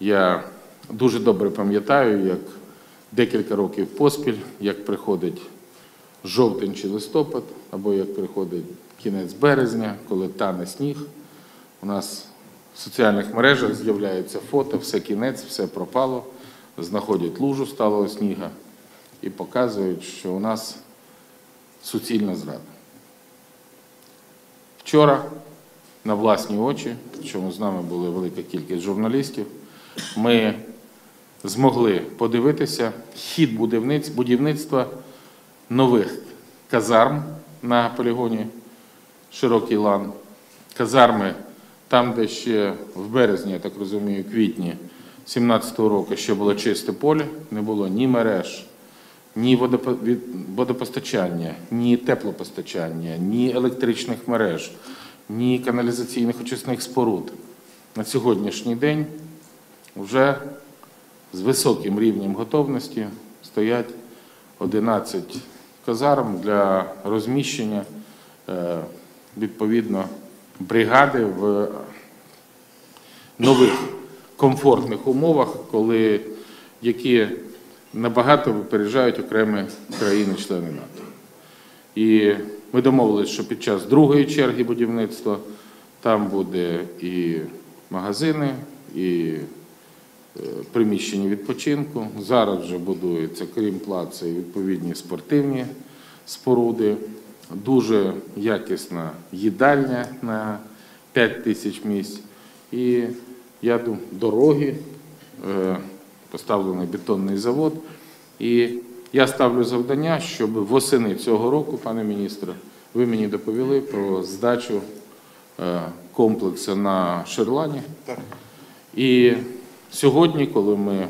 Я дуже добре пам'ятаю, як декілька років поспіль, як приходить жовтень чи листопад, або як приходить кінець березня, коли тане сніг. У нас в соціальних мережах з'являються фото, все кінець, все пропало, знаходять лужу сталого сніга і показують, що у нас суцільна зрада. Вчора на власні очі, причому з нами була велика кількість журналістів, ми змогли подивитися хід будівництва нових казарм на полігоні Широкий лан. Казарми там, де ще в березні, я так розумію, квітні 17-го року ще було чисте поле, не було ні мереж, ні водопо- водопостачання, ні теплопостачання, ні електричних мереж, ні каналізаційних очисних споруд. На сьогоднішній день вже з високим рівнем готовності стоять 11 казарм для розміщення е, відповідно бригади в нових комфортних умовах, коли які набагато випереджають окремі країни-члени НАТО. І ми домовилися, що під час другої черги будівництва там буде і магазини, і приміщення відпочинку. Зараз вже будуються, крім плацу, відповідні спортивні споруди. Дуже якісна їдальня на 5 тисяч місць. І я думаю, дороги, е, поставлений бетонний завод. І я ставлю завдання, щоб восени цього року, пане міністре, ви мені доповіли про здачу е, комплексу на Шерлані. І сьогодні, коли ми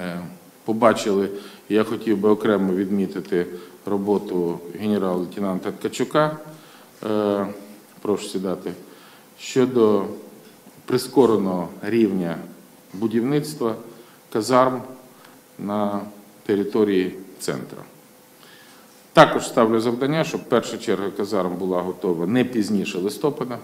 е, побачили, я хотів би окремо відмітити роботу генерал-лейтенанта Ткачука, е, прошу сідати, щодо прискореного рівня будівництва казарм на території центру. Також ставлю завдання, щоб перша черга казарм була готова не пізніше листопада.